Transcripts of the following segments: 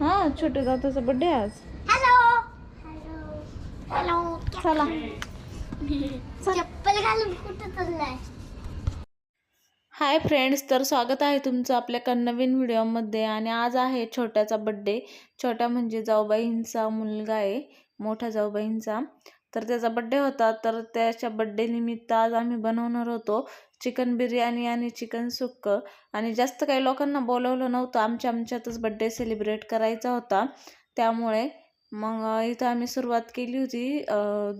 हा छोटे दादाचा बर्थडे आज. हॅलो हॅलो चला. चप्पल घालून कुठं चाललाय? हाय फ्रेंड्स तर स्वागत आहे तुमचं आपल्या एका नवीन व्हिडिओमध्ये. आणि आज आहे छोट्याचा बड्डे छोटा म्हणजे जाऊबाईंचा मुलगा आहे मोठ्या जाऊबाईंचा. तर त्याचा बड्डे होता. तर त्याच्या बड्डे निमित्त आज आम्ही बनवणार होतो चिकन बिर्याणी आणि चिकन सुक्क. आणि जास्त काही लोकांना बोलवलं नव्हतं. आमच्या आमच्यातच बड्डे सेलिब्रेट करायचा होता. त्यामुळे मग इथं आम्ही सुरुवात केली होती.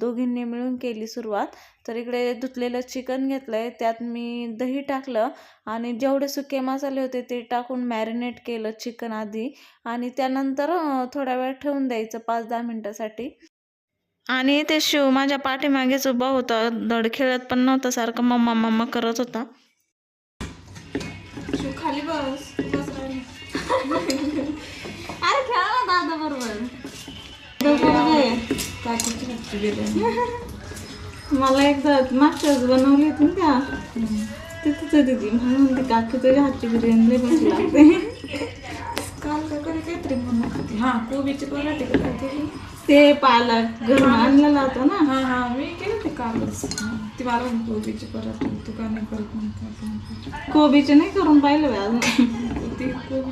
दोघींनी मिळून केली सुरुवात. तर इकडे धुतलेलं चिकन घेतलं आहे त्यात मी दही टाकलं आणि जेवढे सुके मसाले होते ते टाकून मॅरिनेट केलं चिकन आधी. आणि त्यानंतर थोड्या थोडा वेळ ठेवून द्यायचं पाच दहा मिनटासाठी. आणि ते शिव माझ्या पाठीमागेच उभा होता. धड खेळत पण नव्हता सारखं मम्मा मम्मा करत होता. शिव खाली बस. बस अरे खेळा ना दादा बरोबर. मला एकदा मागच्याच बनवली होती ना त्या. तिथंच होती ती म्हणून ती काकी तुझ्या हातची बिर्याणी लागते. काल का कधी काहीतरी बनवत होती हा कोबीचे पराठे का काहीतरी ते पालक घरून आणलेला होता ना. हा हा मी केलं ते कालच. ती मला म्हणते कोबीचे पराठे तू का नाही करत म्हणते कोबीचे नाही करून पाहिलं बाई अजून. ती म्हटलं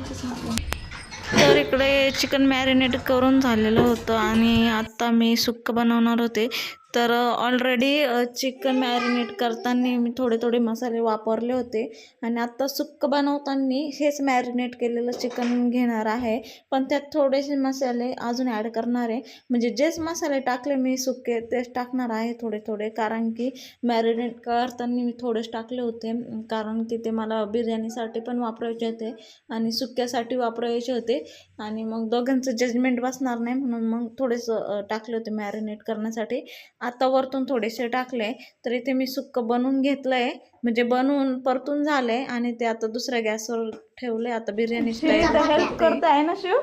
तर इकडे चिकन मॅरिनेट करून झालेलं होतं आणि आत्ता मी सुक्क बनवणार होते. तर ऑलरेडी चिकन मॅरिनेट करताना मी थोडे थोडे मसाले वापरले होते आणि आत्ता सुक्क बनवताना हेच मॅरिनेट केलेलं चिकन घेणार आहे. पण त्यात थोडेसे मसाले अजून ॲड करणार आहे. म्हणजे जेच मसाले टाकले मी सुके तेच टाकणार आहे थोडे थोडे. कारण की मॅरिनेट करताना मी थोडेच टाकले होते. कारण की ते मला बिर्याणीसाठी पण वापरायचे होते आणि सुक्यासाठी वापरायचे होते. आणि मग दोघांचं जजमेंट बसणार नाही म्हणून मग थोडेसं टाकले होते मॅरिनेट करण्यासाठी. आता वरतून थोडेसे टाकले तर इथे मी सुक्क बनवून घेतलं आहे म्हणजे बनवून परतून झालंय आणि ते आता दुसऱ्या गॅसवर ठेवले आता बिर्याणी हेल्प करत आहे ना शिव?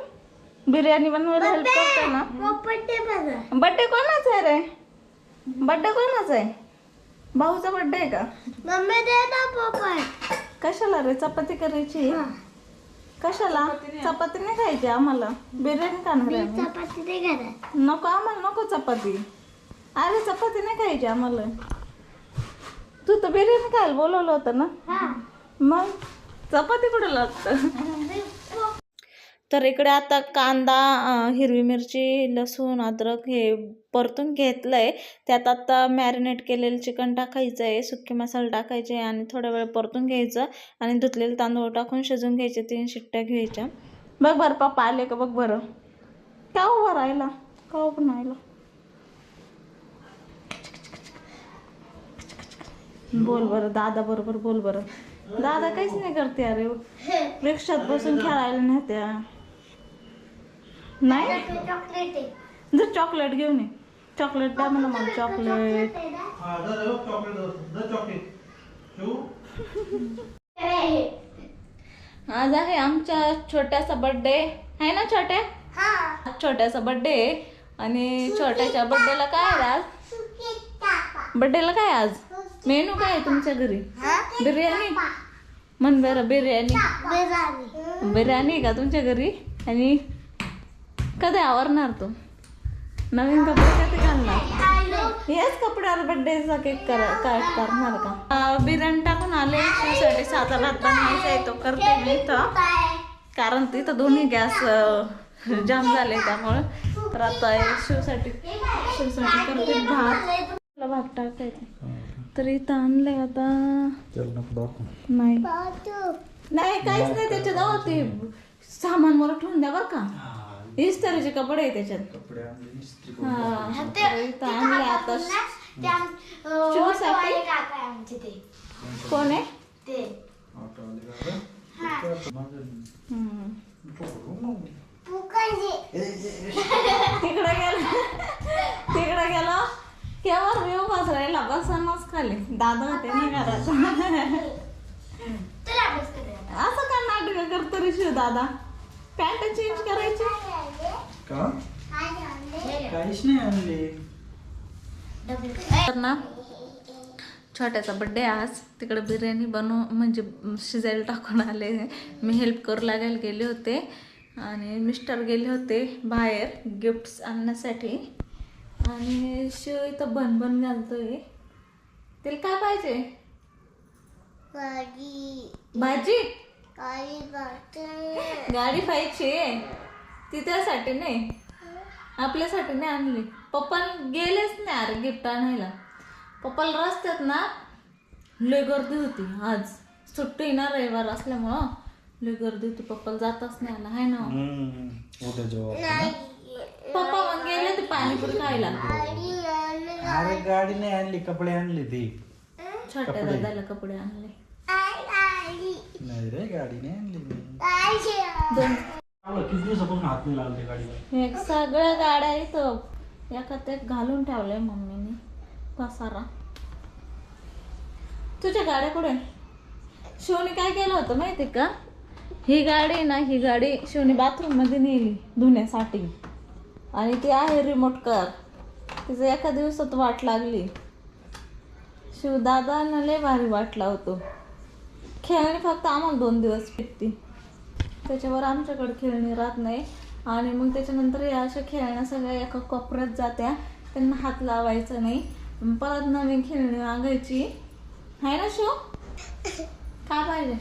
बिर्याणी बनवायला हेल्प करते ना? बड्डे कोणाचा आहे रे? बड्डे कोणाचा आहे? भाऊचा बड्डे आहे का? मम्मी दे ना पोपट कशाला रे? चपाती करायची? कशाला? चपाती नाही. खायची आम्हाला. बिर्याणी खाणार. नको आम्हाला नको चपाती. अरे चपाती नाही खायची आम्हाला. तू तर बिर्याणी खायला बोलवलं होतं ना? हा. मग चपाती कुठं लागतं? तर इकडे आता कांदा हिरवी मिरची लसूण अद्रक हे परतून घेतलं आहे त्यात आता मॅरिनेट केलेलं चिकन टाकायचं आहे सुके मसाले टाकायचे आहे आणि थोडा वेळ परतून घ्यायचं आणि धुतलेले तांदूळ टाकून शिजून घ्यायचे तीन शिट्ट्या घ्यायच्या. बघ बरं पप्पा आले का बघ बरं. का उभा राहिला? का उभं राहिला बोल बरं दादा बरोबर बोल बरं. दादा काहीच नाही करते अरे. रिक्षात बसून खेळायला नाही? चॉकलेट आहे जर चॉकलेट घेऊन ये. चॉकलेट द्या मला मग चॉकलेट आज आहे आमच्या छोट्याचा बर्थडे आहे ना छोट्या? हा. छोट्याचा बर्थडे आहे आणि छोट्याच्या बर्थडेला काय आहे आज? बर्थडेला काय आज? मेनू काय आहे तुमच्या घरी? बिर्याणी? म्हण बरं बिर्याणी. बिर्याणी. आहे का तुमच्या घरी? आणि कधी आवरणार तू? नवीन कपडे कधी घालणार? याच कपड्यावर बर्थडेचा केक कर काय करणार का? बिर्याणी टाकून आले. शिवसाठी साधा भात बनवायचा आहे तो करते मी इथं. कारण तिथं दोन्ही गॅस जाम झाले त्यामुळं. तर आता शिवसाठी शिवसाठी करते भात. भात टाकायचं. तर इथं आणलंय आता नाही. नाही काहीच नाही त्याच्यात ते सामान मला ठेवून द्या बरं का. इस्तारीचे कपडे आहे त्याच्यात. हा. तर इथं आणले आता. शिवसाठी कोण आहे ते हम्म. पुकाजी तिकडे गेलो तिकडे गेलो केव्हा मी उभाच राहिला बसानच खाली दादा होते ना घरात. अभ्यास. असं का नाटक करतो रे शिव दादा? पॅन्ट चेंज करायची? का? काहीच नाही आणले. डबल. तर ना छोट्याचा बड्डे आज. तिकडे बिर्याणी बनव म्हणजे शिजायला टाकून आले. मी हेल्प करू लागायला गेले होते. आणि मिस्टर गेले होते बाहेर गिफ्ट्स आणण्यासाठी. आणि शिव इथं बनबन घालतोय. तिला काय पाहिजे? गाडी भाजी? गाडी गाडी गाडी पाहिजे. ती त्यासाठी नाही. आपल्यासाठी नाही आणली. पप्पा गेलेच नाही अरे गिफ्ट आणायला. पप्पाला रस्त्यात ना लय गर्दी होती आज. सुट्टी ना रविवार असल्यामुळं लय गर्दी होती. पप्पाला जाताच नाही आला. हाय ना. हम्म उद्या जेव्हा पप्पा मग गेले ते पाणीपुरी खायला. अरे गाडी नाही आणली कपडे आणले ती. छोट्या दादाला कपडे आणले. नाही रे गाडी नाही आणली मी. दोन. चांगलं, किती दिवसापासून हात नाही लावले गाडीला? एक सगळ्या गाड्या इथं एखाद एक घालून ठेवलंय मम्मीने. पसारा. तुझ्या गाड्या कुठे? शिवने काय केलं होतं माहिती का? ही गाडी ना ही गाडी शिवने बाथरूममध्ये नेली धुण्यासाठी. आणि ती आहे रिमोट कार तिचं एका दिवसात वाट लागली. शिवदादांना लय भारी वाट लावतो. खेळणी फक्त आम्हाला दोन दिवस पिटती त्याच्यावर आमच्याकडे खेळणी राहत नाही. आणि मग त्याच्यानंतर या अशा खेळण्या सगळ्या एका कोपऱ्यात जात्या. त्यांना हात लावायचा नाही. परत नवीन खेळणी मागायची आहे ना शो काय पाहिजे?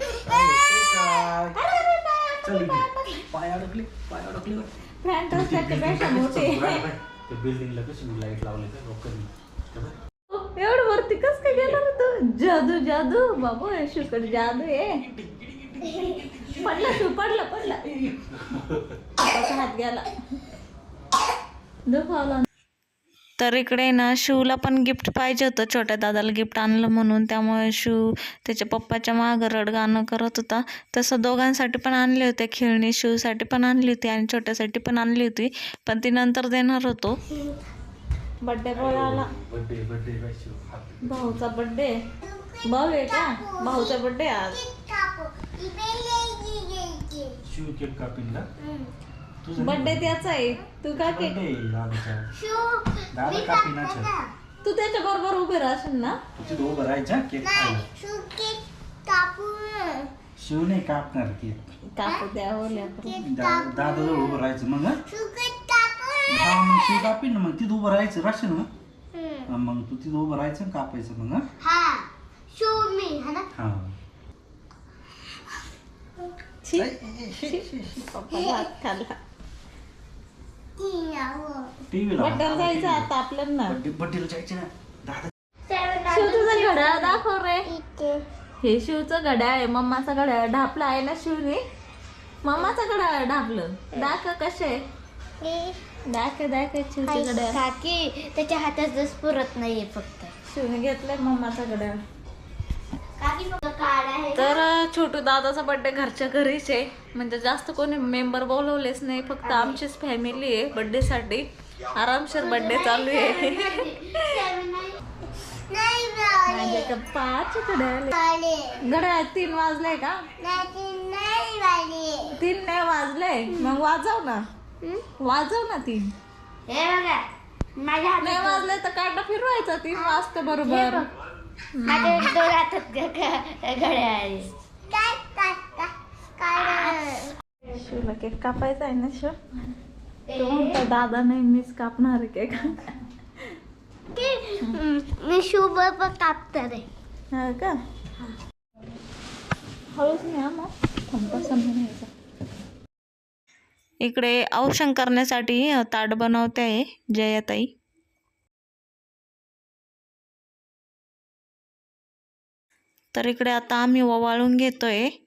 फ्रँट मोठे. ते बिल्डिंगला कशी लाइट लावले का लोकांनी एवढं वरती कस काय गेला तू? जादू जादू बाबू शिवकडे जादू आहे. पडला शिव पडला पडला. हात गेला. दुखावला. तर इकडे ना शिवला पण गिफ्ट पाहिजे होतं. छोट्या दादाला गिफ्ट आणलं म्हणून. त्यामुळे शिव त्याच्या पप्पाच्या मागं रडगाणं करत होता. तसं दोघांसाठी पण आणले होते. खेळणी शिवसाठी पण आणली होती आणि छोट्यासाठी पण आणली होती. पण ती नंतर देणार होतो. बड्डे बॉय आला. भाऊचा बड्डे भाऊ आहे का? भाऊचा बड्डे आज. शिव केक कापीन का बड्डे त्याचा आहे. तू का केक बर्थडे दादाचा दादा कापीन अच्छा तू त्याच्या बरोबर उभे राहशील ना. तुझी उभं राहायचा केक खायला. शिव नाही कापणार केक. कापू द्या. दादा जवळ उभं राहायचं मग हं? हा मग शिव कापीन ना मग. तिथं उभं राहायचं राहशील ना हा, मग तू तिथं उभं राहायचं आणि कापायचं मग हं? हा. शो मी है ना? हा. छी, छी. पप्पाला हात खाल्ला. टीव्ही बड्डेला जायचं आता आपल्याला बड्डे बड्डेला जायचं ना. दादा शिव तुझं घड्याळ दाखव रे. हे शिवचं घड्याळ आहे. मम्माचा घड्याळ ढापला आहे ना शिवने? मम्माचं घड्याळ ढापलं. दाखव कसे दाखव दाखव शिवचं घड्याळ. काकी त्याच्या हातातच पुरत नाहीये फक्त. शिवने घेतलंय मम्माचा घड्याळ काकी फक्त काढ आहे तर छोटू दादाचा बर्थडे घरच्या घरीच आहे. म्हणजे जास्त कोणी मेंबर बोलवलेच नाही. फक्त आमचीच फॅमिली आहे birthday साठी. आरामशीर बर्थडे चालू आहे. का पाच घड्याळ घड्याळ तीन वाजले का? नाही वाली तीन नाही वाजले. मग वाजव ना. वाजव ना तीन. नाही वाजले तर काटा फिरवायचा. तीन वाजता बरोबर. माझ्या दोन हातात घड्याळ शिवला केक कापायचा आहे ना शिव? तो. म्हणतो दादा नाही मीच कापणार केक. मी कापणार आहे. हा का? हळूच न्या मग. इकडे औषण करण्यासाठी ताट बनवते आहे जयाताई. तर इकडे आता आम्ही ओवाळून घेतोय. आहे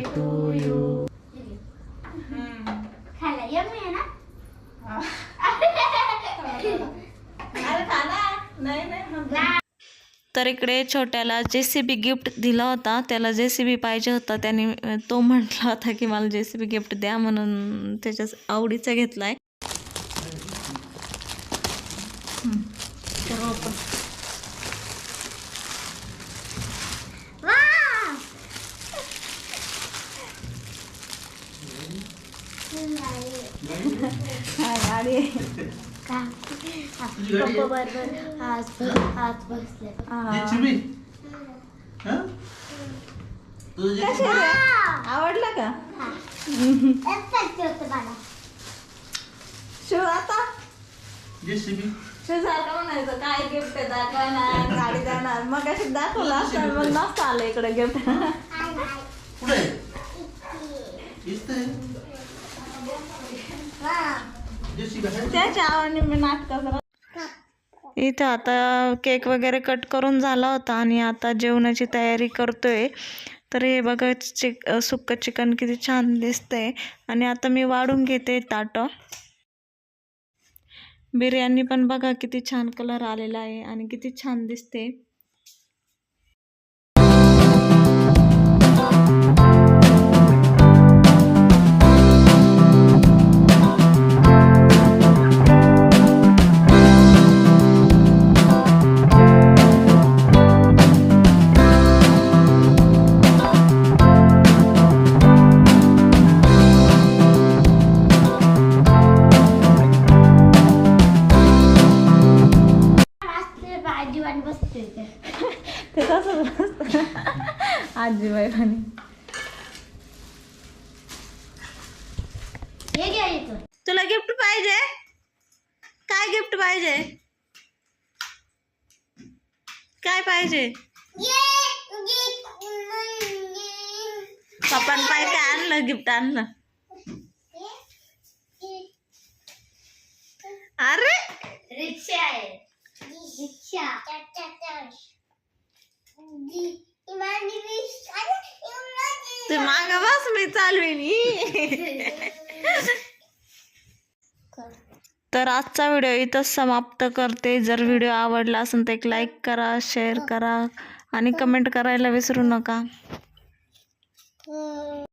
बर्थडे टू यू खायला यम्मी आहे ना? तर इकडे छोट्याला जे सी बी गिफ्ट दिला होता. त्याला जे सी बी पाहिजे होता. त्याने तो म्हटला होता की मला जे सी बी गिफ्ट द्या म्हणून त्याच्या आवडीचा घेतला आहे गाडी पप्पा बरोबर आज आज बसले चिमी हं? तुझं जे- आवडला का शिव आता JCB. शिव सारखं म्हणायचं काय गिफ्ट आहे दाखवणार गाडी देणार मग अशी दाखवलं असतं मग नसतं आलं इकडे गिफ्ट कुठे आहे? इथं आहे. JCB आहे. त्याच्या आवडीने मी नाटक करत इथं आता केक वगैरे कट करून झाला होता आणि आता जेवणाची तयारी करतोय. तर हे बघा चिक सुक्क चिकन किती छान दिसतंय. आणि आता मी वाढून घेते ताटं. बिर्याणी पण बघा किती छान कलर आलेला आहे आणि किती छान दिसते हे घ्या इथं. तुला गिफ्ट पाहिजे? काय गिफ्ट पाहिजे? काय पाहिजे? पप्पान पाय काय आणलं? गिफ्ट आणलं. अरे! रिक्षा आहे. रिक्षा. तू माग बस मी चालवीन. तर आजचा व्हिडिओ इथंच समाप्त करते. जर व्हिडिओ आवडला असेल तर एक लाईक करा शेअर करा आणि कमेंट करायला विसरू नका. हो.